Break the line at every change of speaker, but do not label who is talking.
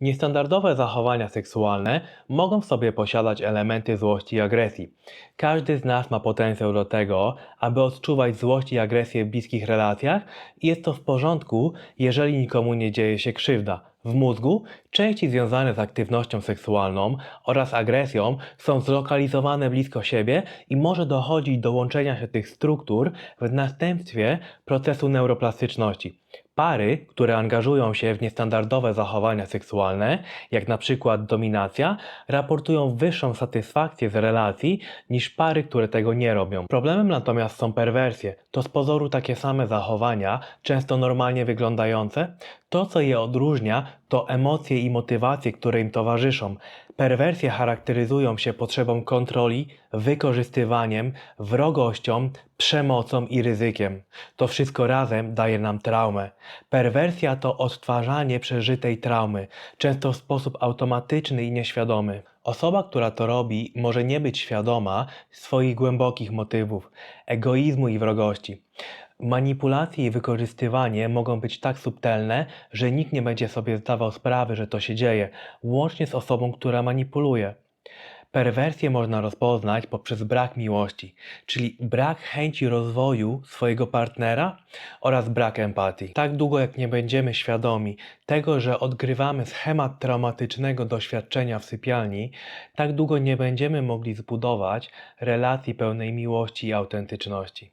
Niestandardowe zachowania seksualne mogą w sobie posiadać elementy złości i agresji. Każdy z nas ma potencjał do tego, aby odczuwać złość i agresję w bliskich relacjach i jest to w porządku, jeżeli nikomu nie dzieje się krzywda. W mózgu części związane z aktywnością seksualną oraz agresją są zlokalizowane blisko siebie i może dochodzić do łączenia się tych struktur w następstwie procesu neuroplastyczności. Pary, które angażują się w niestandardowe zachowania seksualne, jak na przykład dominacja, raportują wyższą satysfakcję z relacji niż pary, które tego nie robią. Problemem natomiast są perwersje. To z pozoru takie same zachowania, często normalnie wyglądające. To, co je odróżnia, to emocje i motywacje, które im towarzyszą. Perwersje charakteryzują się potrzebą kontroli, wykorzystywaniem, wrogością, przemocą i ryzykiem. To wszystko razem daje nam traumę. Perwersja to odtwarzanie przeżytej traumy, często w sposób automatyczny i nieświadomy. Osoba, która to robi, może nie być świadoma swoich głębokich motywów, egoizmu i wrogości. Manipulacje i wykorzystywanie mogą być tak subtelne, że nikt nie będzie sobie zdawał sprawy, że to się dzieje, łącznie z osobą, która manipuluje. Perwersję można rozpoznać poprzez brak miłości, czyli brak chęci rozwoju swojego partnera oraz brak empatii. Tak długo jak nie będziemy świadomi tego, że odgrywamy schemat traumatycznego doświadczenia w sypialni, tak długo nie będziemy mogli zbudować relacji pełnej miłości i autentyczności.